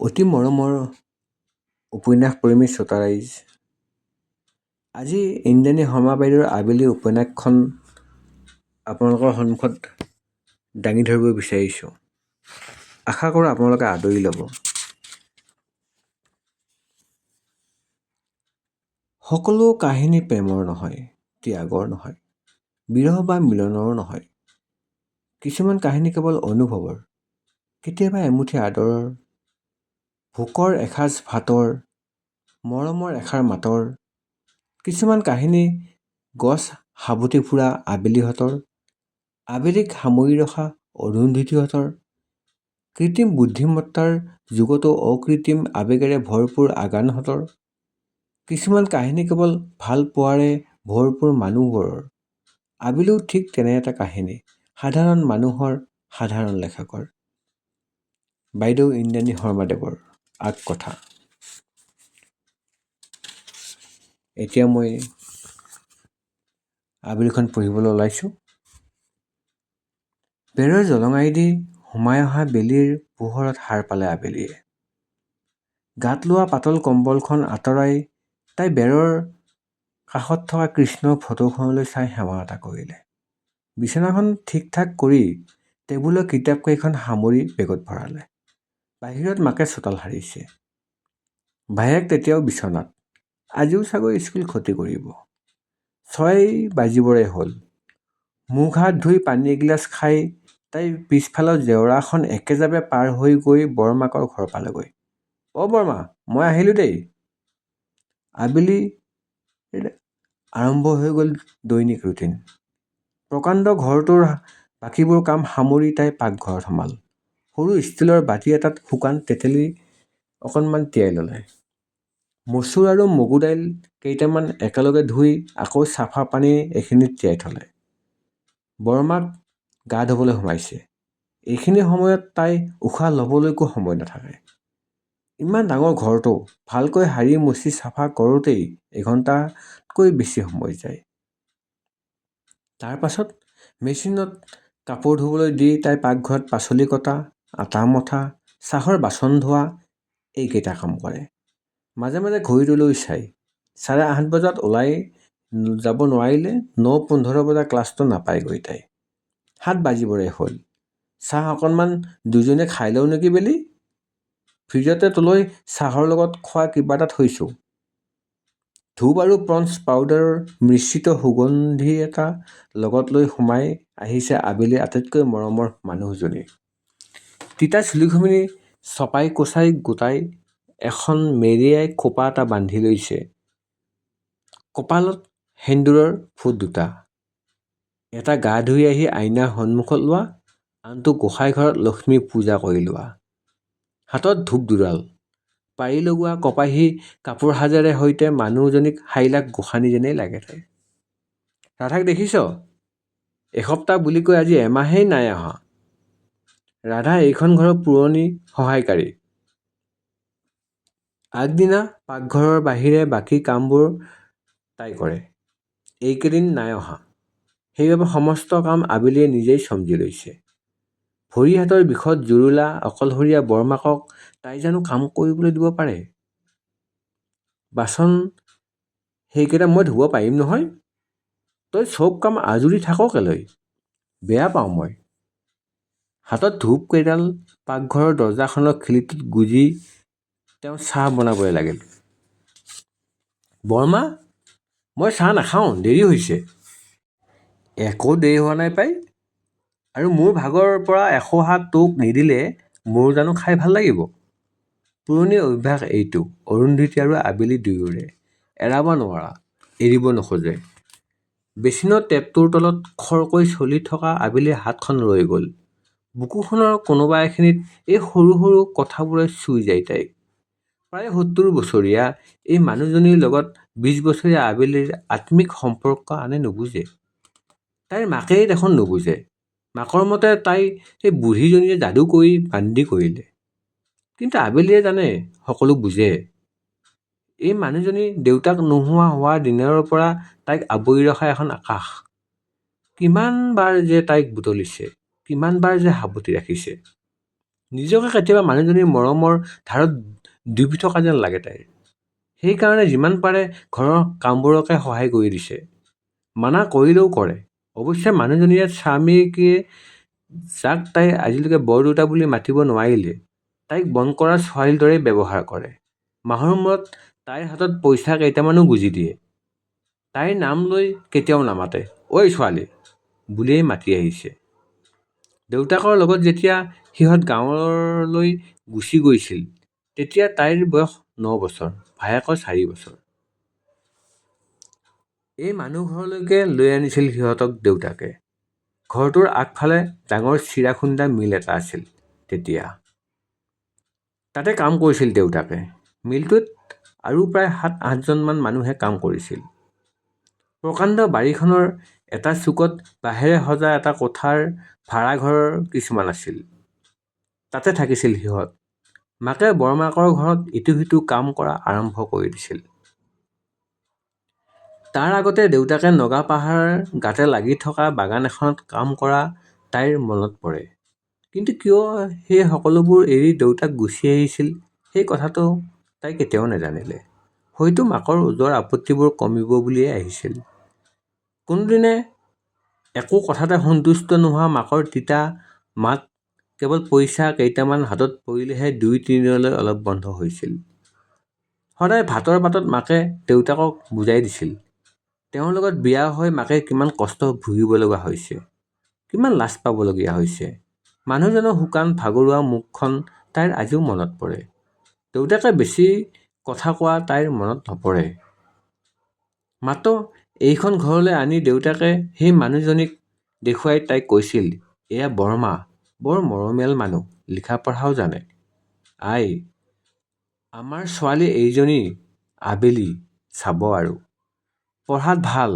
অতি মৰমৰ উপন্যাস প্ৰেমী শ্ৰোতা ৰাইজ আজি ইন্দ্ৰাণী শৰ্মা বাইদেউৰ আবেলি উপন্যাসখন আপোনালোকৰ সন্মুখত দাঙি ধৰিব বিচাৰিছোঁ। আশা কৰোঁ আপোনালোকে আদৰি ল'ব। সকলো কাহিনী প্ৰেমৰ নহয় ত্যাগৰ নহয় বিৰহ বা মিলনৰো নহয়। কিছুমান কাহিনী কেৱল অনুভৱৰ কেতিয়াবা এমুঠি আদৰৰ ভোকৰ এসাঁজ ভাতৰ মৰমৰ এষাৰ মাতৰ কিছুমান কাহিনী গছ সাৱটি ফুৰা আবেলিহঁতৰ আবেলিক সামৰি ৰখা অৰুন্ধতীহঁতৰ কৃত্ৰিম বুদ্ধিমত্তাৰ যুগতো অকৃত্ৰিম আৱেগেৰে ভৰপূৰ আগানহঁতৰ কিছুমান কাহিনী কেৱল ভাল পোৱাৰে ভৰপূৰ মানুহবোৰৰ। আবেলিও ঠিক তেনে এটা কাহিনী সাধাৰণ মানুহৰ সাধাৰণ লেখকৰ। বাইদেউ ইন্দ্ৰাণী শৰ্মাদেৱৰ। আগকথা। এতিয়া মই আবেলিখন পঢ়িবলৈ ওলাইছোঁ। বেৰৰ জলঙাইদি সোমাই অহা বেলিৰ পোহৰত সাৰ পালে আবেলিয়ে। গাত লোৱা পাতল কম্বলখন আঁতৰাই তাই বেৰৰ কাষত থকা কৃষ্ণৰ ফটোখনলৈ চাই সেৱা এটা কৰিলে। বিছনাখন ঠিকঠাক কৰি টেবুলৰ কিতাপকেইখন সামৰি বেগত ভৰালে। বাহিৰত মাকে চোতাল সাৰিছে। ভায়েক তেতিয়াও বিছনাত আজিও চাগৈ স্কুল খতি কৰিব। ছয় বাজিবৰে হ'ল। মুখ হাত ধুই পানী এগিলাচ খাই তাই পিছফালৰ জেওৰাখন একেজাপে পাৰ হৈ গৈ বৰমাকৰ ঘৰ পালেগৈ। অ বৰমা মই আহিলোঁ দেই। আবেলিৰ আৰম্ভ হৈ গ'ল দৈনিক ৰুটিন। প্ৰকাণ্ড ঘৰটোৰ বাকীবোৰ কাম সামৰি তাই পাকঘৰত সোমাল সৰু ষ্টীলৰ বাটি এটাত শুকান তেতেলী অকণমান তিয়াই ল'লে। মচুৰ আৰু মগু দাইল কেইটামান একেলগে ধুই আকৌ চাফা পানী এখিনিত তিয়াই থ'লে। বৰমাক গা ধুবলৈ সোমাইছে। এইখিনি সময়ত তাই উশাহ ল'বলৈকো সময় নাথাকে। ইমান ডাঙৰ ঘৰটো ভালকৈ সাৰি মচি চাফা কৰোঁতেই এঘণ্টাতকৈ বেছি সময় যায়। তাৰ পাছত মেচিনত কাপোৰ ধুবলৈ দি তাই পাকঘৰত পাচলি কটা আটা মঠা চাহৰ বাচন ধোৱা এইকেইটা কাম কৰে। মাজে মাজে ঘড়ীটোলৈ চায় চাৰে আঠ বজাত ওলাই যাব নোৱাৰিলে ন পোন্ধৰ বজাত ক্লাছটো নাপায়গৈ তাই। সাত বাজিবৰে হ'ল। চাহ অকণমান দুইজনীয়ে খাই লওঁ নেকি বেলি? ফ্ৰিজতে তোলৈ চাহৰ লগত খোৱা কিবা এটা থৈছোঁ। ধূপ আৰু পঞ্চ পাউডাৰৰ মিশ্ৰিত সুগন্ধি এটা লগত লৈ সোমাই আহিছে আবেলিৰ আটাইতকৈ মৰমৰ মানুহজনী। তিতা চুলিখিনি চপাই কচাই গোটাই এখন মেৰিয়াই খোপা এটা বান্ধি লৈছে। কপালত সেন্দুৰৰ ফোঁট দুটা। এটা গা ধুই আহি আইনাৰ সন্মুখত লোৱা আনটো গোঁসাই ঘৰত লক্ষ্মী পূজা কৰি লোৱা। হাতত ধূপ দুডাল। পাৰি লগোৱা কপাহী কাপোৰ সাজেৰে সৈতে মানুহজনীক গোসাঁনী যেনেই লাগে ৰাধাক দেখিছ? এসপ্তাহ বুলি কৈ আজি এমাহেই নাই অহা। ৰাধা এইখন ঘৰৰ পুৰণি সহায়কাৰী। আগদিনা পাকঘৰৰ বাহিৰে বাকী কামবোৰ তাই কৰে। এইকেইদিন নাই অহা। সেইবাবে সমস্ত কাম আবেলিয়ে নিজেই চম্জি লৈছে। ভৰি হাতৰ বিষত জুৰুলা অকলশৰীয়া বৰমাকক তাই জানো কাম কৰিবলৈ দিব পাৰে? বাচন সেইকেইটা মই ধুব পাৰিম নহয়? তই চব কাম আজুৰি থাক কেলৈ? বেয়া পাওঁ মই। হাতত ধূপ কেইডাল পাকঘৰৰ দৰজাখনৰ খিলিটোত গুজি তেওঁ চাহ বনাবলৈ লাগিল। বৰমা মই চাহ নাখাওঁ দেৰি হৈছে। একো দেৰি হোৱা নাই পাই। আৰু মোৰ ভাগৰ পৰা এখোহা তোক নিদিলে মোৰ জানো খাই ভাল লাগিব। পুৰণি অভ্যাস এইটো অৰুন্ধতী আৰু আবেলি দুয়োৰে। এৰাব নোৱাৰা এৰিব নোখোজে। বেচিনৰ টেপটোৰ তলত খৰকৈ চলি থকা আবেলিৰ হাতখন ৰৈ গ'ল। বুকুখনৰ কোনোবা এখিনিত এই সৰু সৰু কথাবোৰে চুই যায় তাইক। প্ৰায় সত্তৰ বছৰীয়া এই মানুহজনীৰ লগত বিছ বছৰীয়া আবেলিৰ আত্মিক সম্পৰ্ক আনে নুবুজে। তাইৰ মাকেই দেখোন নুবুজে। মাকৰ মতে তাইক সেই বুঢ়ীজনীয়ে যাদু কৰি বান্দী কৰিলে। কিন্তু আবেলিয়ে জানে সকলো বুজে। এই মানুহজনী দেউতাক নোহোৱা হোৱাৰ দিনৰে পৰা তাইক আৱৰি ৰখা এখন আকাশ। কিমানবাৰ যে তাইক বুটলিছে। কিমানবাৰ যে সাৱটি ৰাখিছে। নিজকে কেতিয়াবা মানুহজনীৰ মৰমৰ ধাৰত ডুবি থকা যেন লাগে তাইৰ। সেইকাৰণে যিমান পাৰে ঘৰৰ কামবোৰকে সহায় কৰি দিছে। মানা কৰিলেও কৰে। অৱশ্যে মানুহজনীয়ে স্বামীকে যাক তাই আজিলৈকে বৰদেউতা বুলি মাতিব নোৱাৰিলে, তাইক বন কৰা ছোৱালীৰ দৰেই ব্যৱহাৰ কৰে। মাহৰ মূৰত তাইৰ হাতত পইচা কেইটামানো গুজি দিয়ে। তাইৰ নাম লৈ কেতিয়াও নামাতে। ঐ ছোৱালী, বুলিয়েই মাতি আহিছে। দেউতাকৰ লগত যেতিয়া সিহঁত গাঁৱলৈ গুচি গৈছিল তেতিয়া তাইৰ বয়স ন বছৰ ভায়েকৰ চাৰি বছৰ। এই মানুহ ঘৰলৈকে লৈ আনিছিল সিহঁতক দেউতাকে। ঘৰটোৰ আগফালে ডাঙৰ চিৰা খুন্দা মিল এটা আছিল তেতিয়া। তাতে কাম কৰিছিল দেউতাকে। মিলটোত আৰু প্ৰায় সাত আঠজনমান মানুহে কাম কৰিছিল। প্ৰকাণ্ড বাৰীখনৰ এটা চুকত বাঁহেৰে সজা এটা কোঠাৰ ভাড়াঘৰ কিছুমান আছিল। তাতে থাকিছিল সিহঁত। মাকে বৰমাকৰ ঘৰত ইটো সিটো কাম কৰা আৰম্ভ কৰি দিছিল। তাৰ আগতে দেউতাকে নগাপাহাৰ গাতে লাগি থকা বাগান এখনত কাম কৰা তাইৰ মনত পৰে। কিন্তু কিয় সেই সকলোবোৰ এৰি দেউতাক গুচি আহিছিল সেই কথাটো তাই কেতিয়াও নেজানিলে। হয়তো মাকৰ ওজৰ আপত্তিবোৰ কমিব বুলিয়েই আহিছিল। কোনোদিনে একো কথাতে সন্তুষ্ট নোহোৱা মাকৰ তিতা মাত কেৱল পইচা কেইটামান হাতত পৰিলেহে দুই তিনিদিনলৈ অলপ বন্ধ হৈছিল। সদায় ভাতৰ পাতত মাকে দেউতাকক বুজাই দিছিল তেওঁৰ লগত বিয়া হৈ মাকে কিমান কষ্ট ভুগিব লগা হৈছে কিমান লাজ পাবলগীয়া হৈছে। মানুহজনৰ শুকান ভাগৰুৱা মুখখন তাইৰ আজিও মনত পৰে। দেউতাকে বেছি কথা কোৱা তাইৰ মনত নপৰে। মাত্ৰ এইখন ঘৰলৈ আনি দেউতাকে সেই মানুহজনীক দেখুৱাই তাইক কৈছিল এয়া বৰমা বৰ মৰমীয়াল মানুহ লিখা পঢ়াও জানে। আই আমাৰ ছোৱালী এইজনী আবেলি চাব আৰু। পঢ়াত ভাল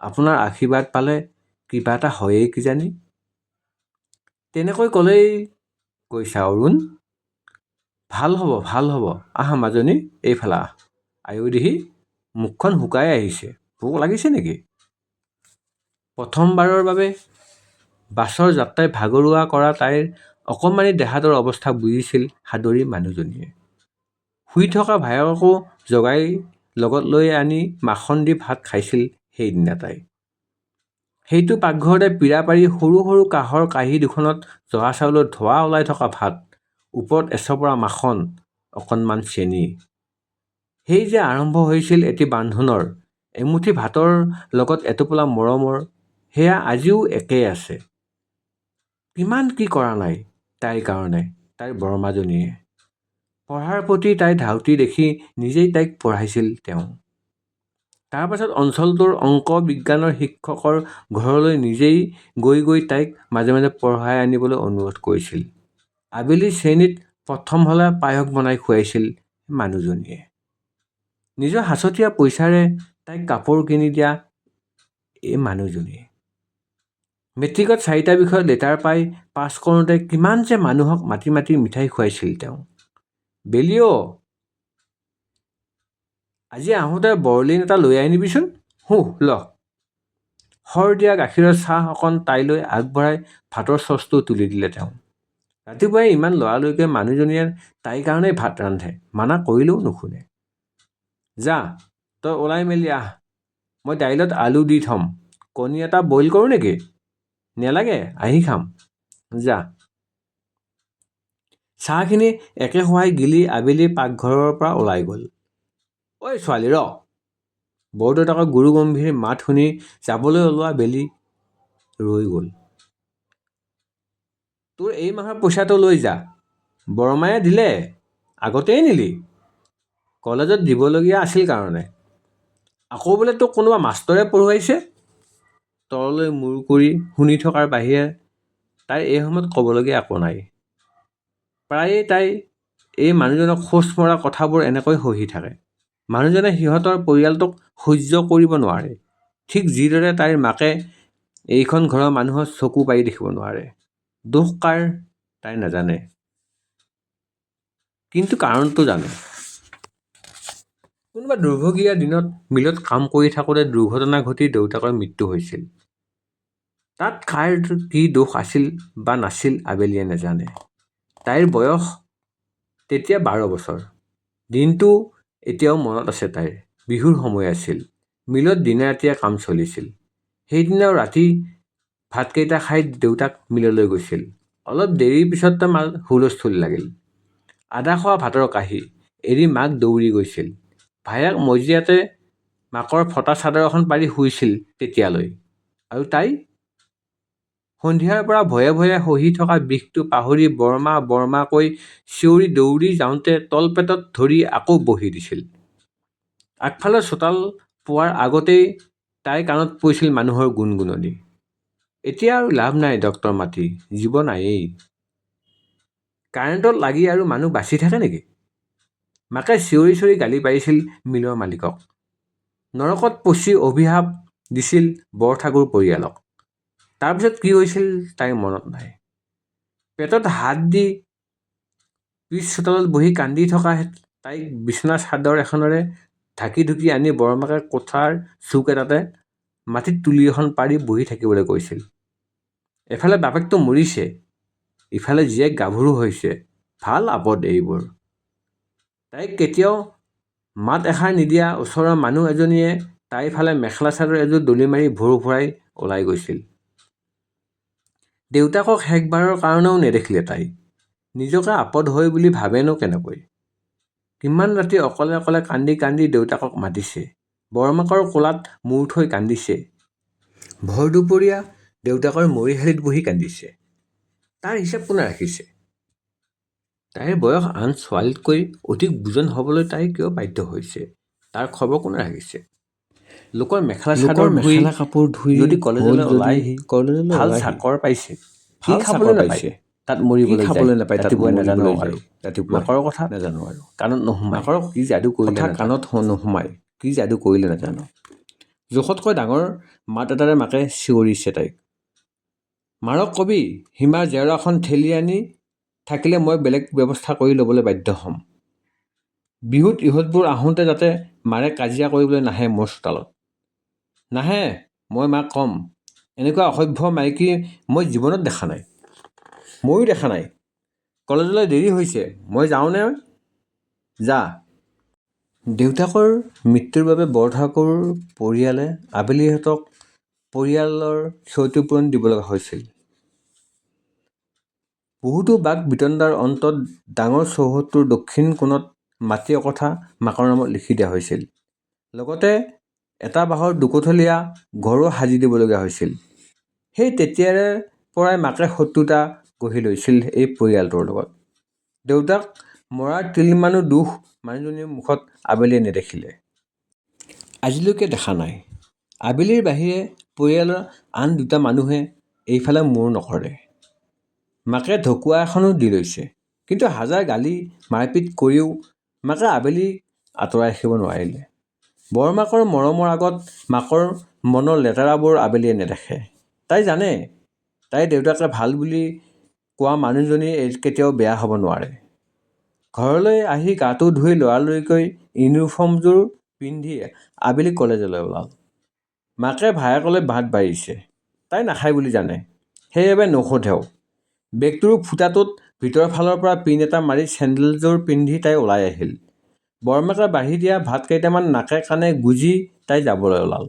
আপোনাৰ আশীৰ্বাদ পালে কিবা এটা হয়েই কিজানি? তেনেকৈ ক'লেই কৈছা অৰুণ। ভাল হ'ব ভাল হ'ব আহ মাজনী এইফালে আহ আয়ৈ দেহি মুখখন শুকাই আহিছে। ভোক লাগিছে নেকি? প্ৰথমবাৰৰ বাবে বাছৰ যাত্ৰাই ভাগৰুৱা কৰা তাইৰ অকণমানি দেহাটোৰ অৱস্থা বুজিছিল সাদৰী মানুহজনীয়ে। শুই থকা ভায়েককো জগাই লগত লৈ আনি মাখন দি ভাত খাইছিল সেইদিনা তাই। সেইটো পাকঘৰতে পীৰা পাৰি সৰু সৰু কাঁহৰ কাঁহী দুখনত জহা চাউলৰ ধোঁৱা ওলাই থকা ভাত ওপৰত এচপৰা মাখন অকণমান চেনি। সেই যে আৰম্ভ হৈছিল এটি বান্ধোনৰ এমুঠি ভাতৰ লগত এটোপোলা মৰমৰ সেয়া আজিও একেই আছে। কিমান কি কৰা নাই তাইৰ কাৰণে তাইৰ বৰমাজনীয়ে? পঢ়াৰ প্ৰতি তাইৰ ধাউতি দেখি নিজেই তাইক পঢ়াইছিল তেওঁ। তাৰ পাছত অঞ্চলটোৰ অংক বিজ্ঞানৰ শিক্ষকৰ ঘৰলৈ নিজেই গৈ গৈ তাইক মাজে মাজে পঢ়াই আনিবলৈ অনুৰোধ কৰিছিল। আবেলি শ্ৰেণীত প্ৰথম হ'লে পায়স বনাই খুৱাইছিল মানুহজনীয়ে। নিজৰ সাঁচতীয়া পইচাৰে তাইক কাপোৰ কিনি দিয়া এই মানুহজনীয়ে। মেট্ৰিকত চাৰিটা বিষয়ত লেটাৰ পাই পাছ কৰোঁতে কিমান যে মানুহক মাতি মাতি মিঠাই খুৱাইছিল তেওঁ। বেলি অ' আজি আহোঁতে বৰলিন এটা লৈ আনিবিচোন। হুঁ ল সৰ দিয়া গাখীৰৰ চাহ অকণ তাইলৈ আগবঢ়াই ভাতৰ চচটো তুলি দিলে তেওঁ। ৰাতিপুৱাই ইমান লৰালৰিকৈ মানুহজনীয়ে তাইৰ কাৰণেই ভাত ৰান্ধে মানা কৰিলেও নুশুনে। যা তই ওলাই মেলি আহ। মই দাইলত আলু দি থ'ম। কণী এটা বইল কৰোঁ নেকি? নেলাগে, আহি খাম। যা। চাহখিনি একে সোহাই গিলি আবেলি পাকঘৰৰ পৰা ওলাই গ'ল। ঐ ছোৱালী ৰ বৰদেউতাকৰ গুৰু গম্ভীৰ মাত শুনি যাবলৈ ওলোৱা বেলি ৰৈ গ'ল। তোৰ এই মাহৰ পইচাটো লৈ যা। বৰমায়ে দিলে, আগতেই নিলি। কলেজত দিবলগীয়া আছিল কাৰণে। আকৌ বোলে তোক কোনোবা মাষ্টৰে পঢ়ুৱাইছে? তললৈ মূৰ কৰি শুনি থকাৰ বাহিৰে তাইৰ এই সময়ত ক'বলগীয়া একো নাই। প্ৰায়েই তাই এই মানুহজনক খোজ মৰা কথাবোৰ এনেকৈ সহি থাকে। মানুহজনে সিহঁতৰ পৰিয়ালটোক সহ্য কৰিব নোৱাৰে। ঠিক যিদৰে তাইৰ মাকে এইখন ঘৰৰ মানুহৰ চকু পাৰি দেখিব নোৱাৰে। দোষ কাৰ তাই নাজানে। কিন্তু কাৰণটো জানে। কোনোবা দুৰ্ভগীয়া দিনত মিলত কাম কৰি থাকোঁতে দুৰ্ঘটনা ঘটি দেউতাকৰ মৃত্যু হৈছিল তাত কাৰ কি দোষ আছিল বা নাছিল আবেলিয়ে নেজানে তাইৰ বয়স তেতিয়া বাৰ বছৰ। দিনটো এতিয়াও মনত আছে তাইৰ। বিহুৰ সময় আছিল। মিলত দিনে-ৰাতিয়ে কাম চলিছিল। সেইদিনাও ৰাতি ভাতকেইটা খাই দেউতাক মিললৈ গৈছিল। অলপ দেৰিৰ পিছতে হুলস্থুল লাগিল। আধা খোৱা ভাতৰ কাঁহী এৰি মাক দৌৰি গৈছিল। ভায়েক মজিয়াতে মাকৰ ফটা চাদৰ এখন পাৰি শুইছিল তেতিয়ালৈ। আৰু তাই? সন্ধিয়াৰ পৰা ভয়ে ভয়ে সহি থকা বিষটো পাহৰি বৰমা বৰমা কৈ চিঞৰি দৌৰি যাওঁতে তলপেটত ধৰি আকৌ বহি দিছিল। আগফালৰ চোতাল পোৱাৰ আগতেই তাইৰ কাণত পৰিছিল মানুহৰ গুণগুণনি। এতিয়া আৰু লাভ নাই ডক্তৰ মাতি, জীৱ নায়েই। কাৰেণ্টত লাগি আৰু মানুহ বাচি থাকে নেকি? মাকে চিঞৰি চিঞৰি গালি পাৰিছিল মিলৰ মালিকক। নৰকত পচি অভিশাপ দিছিল বৰঠাকুৰ পৰিয়ালক। তাৰ পিছত কি হৈছিল তাইৰ মনত নাই। পেটত হাত দি পিছ চোতালত বহি কান্দি থকা তাইক বিছনা চাদৰ এখনেৰে ঢাকি-ঢুকি আনি বৰমাকে কোঠাৰ চুক এটাতে মাটিত তুলী এখন পাৰি বহি থাকিবলৈ কৈছিল। এফালে বাপেকটো মৰিছে, ইফালে জীয়েক গাভৰু হৈছে ভালো আপদ এইবোৰ। তাইক কেতিয়াও মাত এষাৰ নিদিয়া ওচৰৰ মানুহ এজনীয়ে তাইৰ ফালে মেখেলা-চাদৰ এযোৰ দলি মাৰি ভোৰ ভোৰাই ওলাই গৈছিল। দেউতাকক শেষবাৰৰ কাৰণেও নেদেখিলে তাই। নিজকে আপদ হয় বুলি ভাবেনো কেনেকৈ? কিমান ৰাতি অকলে অকলে কান্দি কান্দি দেউতাকক মাতিছে। বৰমাকৰ কোলাত মূৰ থৈ কান্দিছে। ভৰ দুপৰীয়া দেউতাকৰ মৰিশালিত বহি কান্দিছে। তাৰ হিচাপ কোনে ৰাখিছে? তাইৰ বয়স আন ছোৱালীতকৈ অধিক বুজন হবলৈ তাই কিয় বাধ্য হৈছে? তাৰ খবৰ কোনে ৰাখিছে? লোকৰ মেখেলা-চাদৰ ধুই যদি কলেজলৈ ওলায়, ভাল চাকৰ পাইছে, কি খাবলৈ নাপায়? তাত মৰিবলৈ যায়। ৰাতিপুৱাই নেজানো আৰু। মাকৰ কথা? নেজানো আৰু। কাণত নুসুমায়। কি যাদু কৰিলে কথা কাণত নুসুমায়। কি যাদু কৰিলে নেজানো। জোখতকৈ ডাঙৰ মাত এটাৰে মাকে চিঞৰিছে তাইক। মাৰক কবি সীমাৰ জেওৰাখন ঠেলি আনি থাকিলে মই বেলেগ ব্যৱস্থা কৰি লবলৈ বাধ্য হম। বিহুত ইহঁতবোৰ আহোঁতে যাতে মাৰে কাজিয়া কৰিবলৈ নাহে মোৰ চোতালত। নাহে মই মাক কম, এনেকুৱা অসভ্য মাইকী মই জীৱনত দেখা নাই। ময়ো দেখা নাই। কলেজলৈ দেৰি হৈছে মই যাওঁনে যা। দেউতাকৰ মৃত্যুৰ বাবে বৰঠাকুৰ পৰিয়ালে আবেলিহঁতক পৰিয়ালৰ ক্ষতিপূৰণ দিব লগা হৈছিল। বহুতো বাক-বিতণ্ডাৰ অন্তত ডাঙৰ চৌহদটোৰ দক্ষিণ কোণত মাটি একঠা মাকৰ নামত লিখি দিয়া হৈছিল। লগতে এটা বাঁহৰ দুকঠলীয়া ঘৰো সাজি দিবলগীয়া হৈছিল। সেই তেতিয়াৰে পৰাই মাকে শত্ৰুতা গঢ়ি লৈছিল এই পৰিয়ালটোৰ লগত। দেউতাক মৰাৰ তিলমানো দুখ মানুহজনীৰ মুখত আবেলিয়ে নেদেখিলে। আজিলৈকে দেখা নাই। আবেলিৰ বাহিৰে পৰিয়ালৰ আন দুটা মানুহে এইফালে মূৰ নকৰে। মাকে ঢকুৱা এখনো দি লৈছে। কিন্তু হাজাৰ গালি মাৰপিট কৰিও মাকে আবেলিক আঁতৰাই ৰাখিব নোৱাৰিলে। বৰমাকৰ মৰমৰ আগত মাকৰ মনৰ লেতেৰাবোৰ আবেলিয়ে নেদেখে। তাই জানে, তাইৰ দেউতাকে ভাল বুলি কোৱা মানুহজনী কেতিয়াও বেয়া হব নোৱাৰে। ঘৰলৈ আহি গাটো ধুই লৰালৰিকৈ ইউনিফৰ্মযোৰ পিন্ধি আবেলি কলেজলৈ ওলাল। মাকে ভায়েকলৈ ভাত বাঢ়িছে। তাই নাখায় বুলি জানে। সেইবাবে নোসোধেও। বেগটোৰ ফুটাটোত ভিতৰফালৰ পৰা পিন এটা মাৰি চেণ্ডেলযোৰ পিন্ধি তাই ওলাই আহিল। বৰমাকে বাঢ়ি দিয়া ভাতকেইটামান নাকে-কাণে গুজি তাই যাবলৈ ওলাল।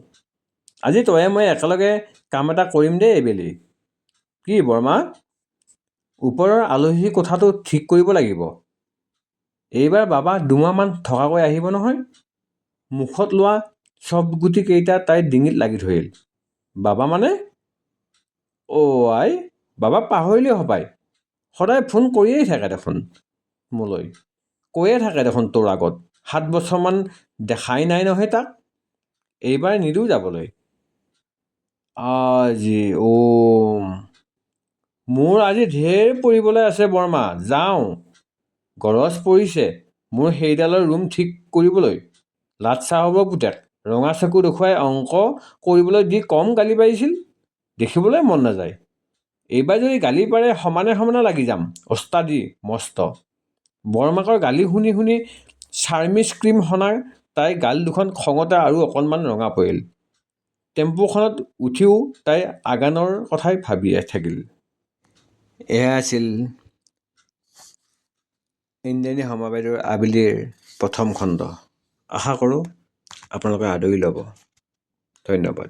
আজি তয়ে ময়ে একেলগে কাম এটা কৰিম দেই এইবেলি। কি বৰমা? ওপৰৰ আলহীৰ কোঠাটো ঠিক কৰিব লাগিব। এইবাৰ বাবা দুমাহ মান থকাকৈ আহিব নহয়। মুখত লোৱা চফগুটি কেইটা তাইৰ ডিঙিত লাগি ধৰিল। বাবা মানে? অ' আই বাবাক পাহৰিলি হপায়। সদায় ফোন কৰিয়েই থাকে দেখোন মোলৈ। কৈয়ে থাকে দেখোন তোৰ আগত। সাত বছৰমান দেখাই নাই নহয় তাক। এইবাৰ নিদিওঁ যাবলৈ। আজি উম মোৰ আজি ঢেৰ পঢ়িবলৈ আছে বৰমা যাওঁ। গৰজ পৰিছে মোৰ সেইডালৰ ৰুম ঠিক কৰিবলৈ। লাট-চাহাবৰ পুতেক ৰঙা চকু দেখুৱাই অংক কৰিবলৈ দি কম গালি পাৰিছিল। দেখিবলৈ মন নেযায়। এইবাৰ যদি গালি পাৰে সমানে সমানে লাগি যাম ওস্তাদি মস্ত। বৰমাকৰ গালি শুনি শুনি চাৰ্মিচ ক্ৰীম সনাৰ তাইৰ গাল দুখন খঙতে আৰু অকণমান ৰঙা পৰিল। টেম্পোখনত উঠিও তাই আগানৰ কথাই ভাবি থাকিল। এয়া আছিল ইন্দ্ৰাণী শৰ্মা বাইদেউৰ আবেলিৰ প্ৰথম খণ্ড আশা কৰোঁ আপোনালোকে আদৰি ল'ব ধন্যবাদ